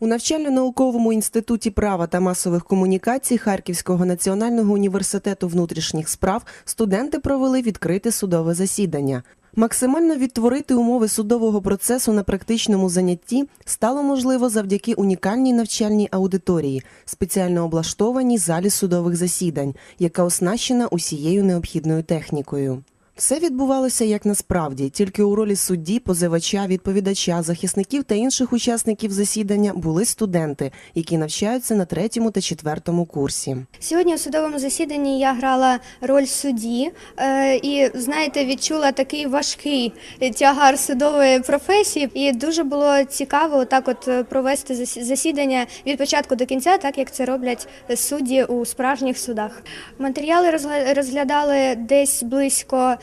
У навчально-науковому інституті права та масових комунікацій Харківського національного університету внутрішніх справ студенти провели відкрите судове засідання. Максимально відтворити умови судового процесу на практичному занятті стало можливо завдяки унікальній навчальній аудиторії, спеціально облаштованій залі судових засідань, яка оснащена усією необхідною технікою. Все відбувалося як насправді, тільки у ролі судді, позивача, відповідача, захисників та інших учасників засідання були студенти, які навчаються на третьому та четвертому курсі. Сьогодні у судовому засіданні я грала роль судді е, і, знаєте, відчула такий важкий тягар судової професії. І дуже було цікаво отак от е, провести зас- засідання від початку до кінця, так як це роблять судді у справжніх судах. Матеріали розглядали десь близько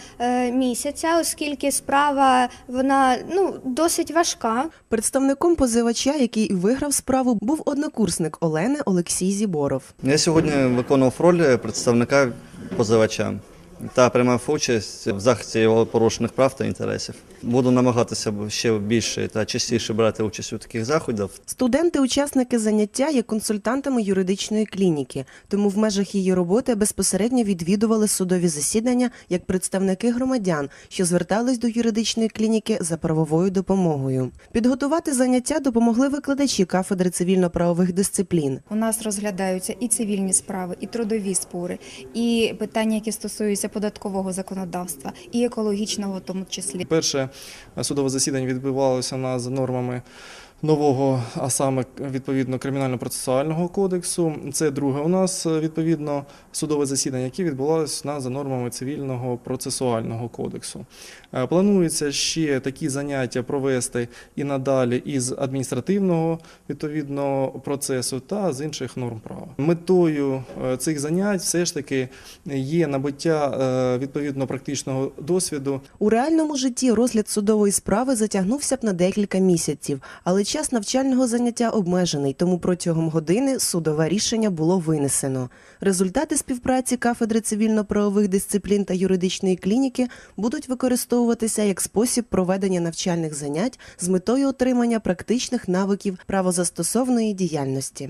місяця, оскільки справа вона ну досить важка. Представником позивача, який виграв справу, був однокурсник Олени Олексій Зіборов. Я сьогодні виконував роль представника позивача та приймав участь в захисті його порушених прав та інтересів. Буду намагатися ще більше та частіше брати участь у таких заходах. Студенти-учасники заняття є консультантами юридичної клініки, тому в межах її роботи безпосередньо відвідували судові засідання як представники громадян, що звертались до юридичної клініки за правовою допомогою. Підготувати заняття допомогли викладачі кафедри цивільно-правових дисциплін. У нас розглядаються і цивільні справи, і трудові спори, і питання, які стосуються податкового законодавства, і екологічного в тому числі. Перше судове засідання відбувалося на за нормами нового, а саме відповідно кримінально-процесуального кодексу. Це друге у нас е, відповідно судове засідання, яке відбувалося на за нормами цивільного процесуального кодексу. Е, Планується ще такі заняття провести і надалі із адміністративного відповідно процесу та з інших норм права. Метою е, цих занять все ж таки є набуття відповідно практичного досвіду У реальному житті розгляд судової справи затягнувся б на декілька місяців, але час навчального заняття обмежений, тому протягом години судове рішення було винесено. Результати співпраці кафедри цивільно-правових дисциплін та юридичної клініки будуть використовуватися як спосіб проведення навчальних занять з метою отримання практичних навиків правозастосовної діяльності.